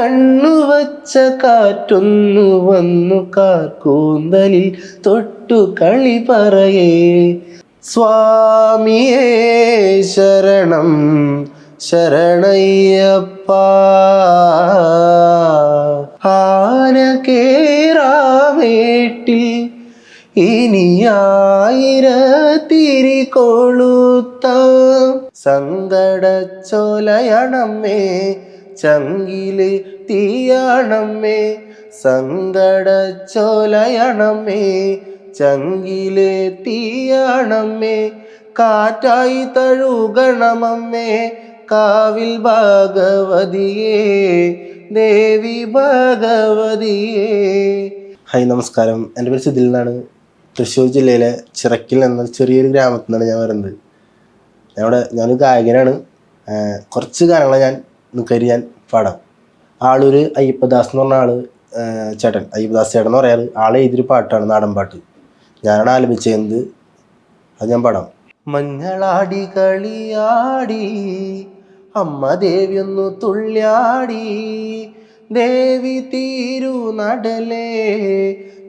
കണ്ണുവച്ച കാറ്റൊന്നു വന്നു കാർക്കൂന്തലിൽ തൊട്ടു കളി പറയേ. സ്വാമിയേ ശരണം ശരണയ്യപ്പ. ആന കേറാമേട്ടിൽ ഇനിയായിരത്തിരി കൊളുത്ത സങ്കടച്ചോലയണമേ. ചങ്കിൽ തീയണമേ സങ്കടച്ചോലയണമേ ചങ്കിലെ തീയണമേ കാറ്റായി തഴുകണമമ്മേ കാവിൽ ഭാഗവതിയേ ദേവി ഭാഗവതിയേ. ഹായ് നമസ്കാരം. എന്റെ പേര് സുധിൽ എന്നാണ്. തൃശ്ശൂർ ജില്ലയിലെ ചിറക്കിൽ എന്ന ചെറിയൊരു ഗ്രാമത്തിൽ നിന്നാണ് ഞാൻ വരുന്നത്. ഞാൻ ഇവിടെ ഞാനൊരു ഗായകനാണ്. കുറച്ച് ഗാനങ്ങൾ ഞാൻ നിൽക്കരി ഞാൻ പാടാം. ആളൊരു അയ്യപ്പദാസ് എന്ന് പറഞ്ഞ ആൾ ചേട്ടൻ. അയ്യപ്പദാസ് ചേട്ടൻ എന്ന് പറയാറ് ആൾ എഴുതിയൊരു പാട്ടാണ് നാടൻ പാട്ട്. ഞാനാണ് ആലപിച്ചത് അത് ഞാൻ പാടാം. മഞ്ഞളാടി കളിയാടി അമ്മ ദേവി ഒന്ന് തുള്ളിയാടി ദേവി തീരു നടലേ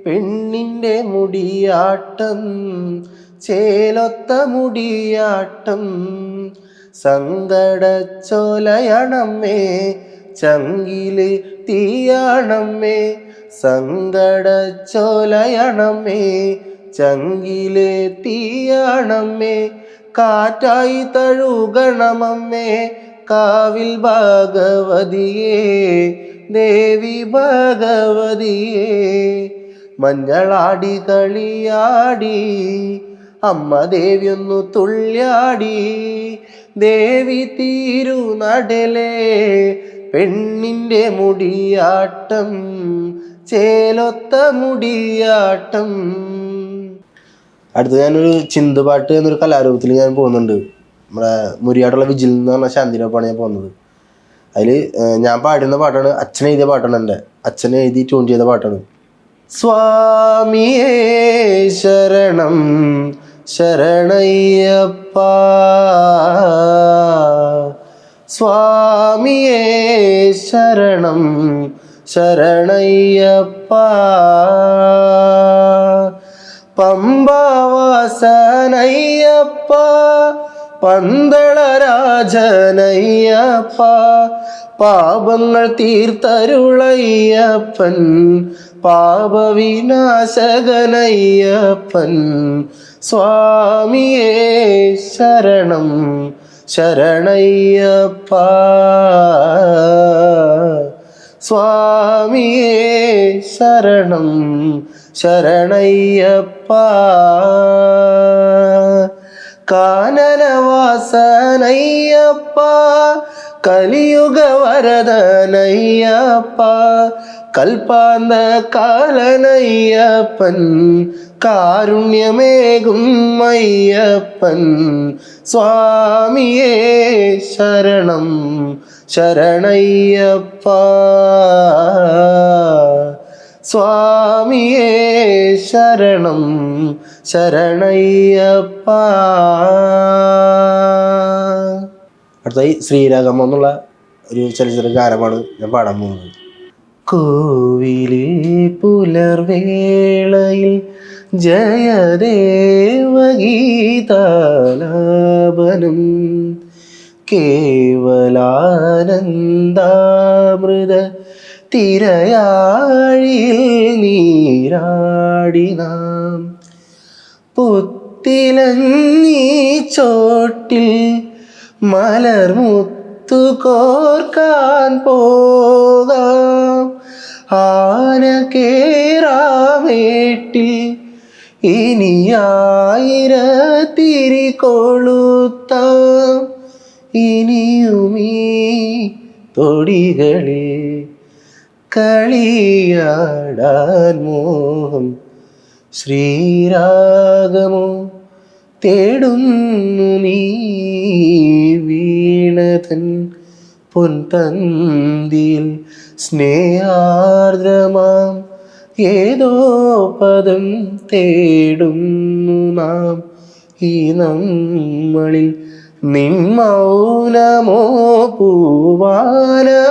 പെണ്ണിന്റെ മുടിയാട്ടം ചേലൊത്ത മുടിയാട്ടം സങ്കടച്ചോലയണമ്മേ ചങ്കിൽ തീയണമേ സങ്കടച്ചോലയണമ്മേ ചങ്കിൽ തീയണമേ കാറ്റായി തഴുകണമമ്മേ കാവിൽ ഭാഗവതിയെ ദേവി ഭാഗവതിയെ. മഞ്ഞളാടി കളിയാടി അമ്മ ദേവിയൊന്നു തുള്ളിയാടി ദേവി തീരു നടലേ പെണ്ണിന്റെ മുടിയാട്ടം ചേലൊത്ത മുടിയാട്ടം. അടുത്ത് ഞാനൊരു ചിന്തുപാട്ട് എന്നൊരു കലാരൂപത്തിൽ ഞാൻ പോകുന്നുണ്ട്. നമ്മുടെ മുരിയാട്ടുള്ള വിജിൽ എന്ന് പറഞ്ഞ ശാന്തിനൊപ്പമാണ് ഞാൻ പോകുന്നത്. അതിൽ ഞാൻ പാടുന്ന പാട്ടാണ് അച്ഛൻ എഴുതിയ പാട്ടാണ് എന്റെ. അച്ഛൻ എഴുതി ട്യൂൺ ചെയ്ത പാട്ടാണ്. സ്വാമിയേ ശരണം ശരണയ്യപ്പ സ്വാമിയേ ശരണം ശരണയ്യപ്പ. പമ്പവാസനയ്യപ്പ പന്തളരാജനയ്യപ്പ. പാപങ്ങൾ തീർത്തരുളയ്യപ്പൻ പാപവിനാശകനയ്യപ്പൻ. സ്വാമിയേ ശരണം ശരണയ്യപ്പ. സ്വാമിയേ ശരണം ശരണയ്യപ്പ. வாசனையப்பா கலியுக வரதனையப்பா கல்பாந்த காலனையப்பன் காருண்யமேகும் ஐயப்பன். சுவாமியே சரணம் சரணையப்பா സ്വാമിയേ ശരണം ശരണയ്യപ്പ. അടുത്തായി ശ്രീരാഗം എന്നുള്ള ഒരു ചലച്ചിത്ര ഗാനമാണ് ഞാൻ പാടാൻ പോകുന്നത്. കോവിലെ പുലർവേളയിൽ ജയദേവഗീതാലാപനം കേവലാനന്ദാമൃത തിരയാഴിയിൽ നീരാടി നാം. പുത്തിലഞ്ഞീ ചോട്ടിൽ മലർമുത്തു കോർക്കാൻ പോകാം. ആന കേറാമേട്ടിൽ ഇനിയായിരത്തിരി കൊളുത്താം ഇനിയുമീ തൊടികളെ കളിയാടാൻ മോഹം ശ്രീരാഗമോ തേടുന്നു നീ വീണതൻ പൊൻതന്തിയിൽ സ്നേഹാർദ്രമാം ഏതോ പദം തേടുന്നു നാം ഈ നമ്മളിൽ നിൻ മൗനമോ പൂവാനമായി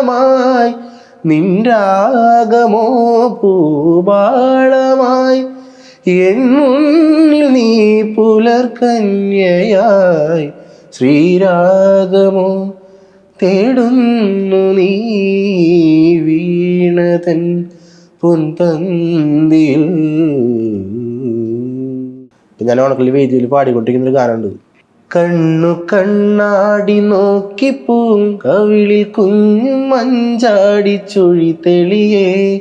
നിൻരാഗമോ പൂപാളമായി എന്നുള്ളിൽ നീ പുലർക്കന്യയായി ശ്രീരാഗമോ തേടുന്നു നീ വീണതൻ പൊൻതന്തിൽ ഞാൻ ഉണക്കലി വേദിയിൽ പാടിക്കൊണ്ടിരിക്കുന്ന ഒരു ഗാനമുണ്ട്. കണ്ണു കണ്ണാടി നോക്കി പൂങ്കവിളിൽ കുഞ്ഞു മഞ്ചാടി ചുഴി തെളിയേ.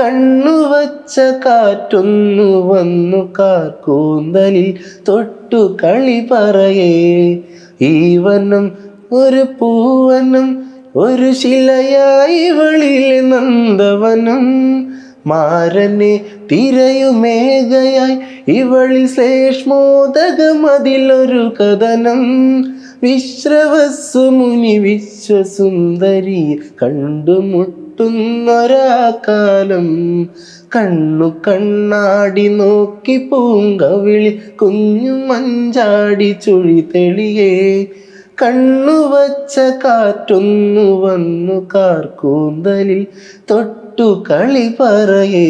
കണ്ണു വച്ച കാറ്റൊന്നു വന്നു കാർക്കൂന്തലിൽ തൊട്ടു കളി പറയേ. ഈ വനം ഒരു പൂവനം ഒരു ശിലയായി വെളിയിൽ നന്ദവനം. മാരനെ തിരയുമേഖയായി ഇവളിൽ ശ്രേഷ്മോദകമതിലൊരു കഥനം. വിശ്രവസ്സു മുനി വിശ്വസുന്ദരി കണ്ടുമുട്ടുന്നൊരാക്കാലം കണ്ണു കണ്ണാടി നോക്കി പൂങ്കവിളി കുഞ്ഞു മഞ്ചാടി ചുഴി തെളിയേ. കണ്ണു വച്ച കാറ്റൊന്നു വന്നു കാർക്കൂന്തലിൽ തൊട്ടു കളി പറയേ.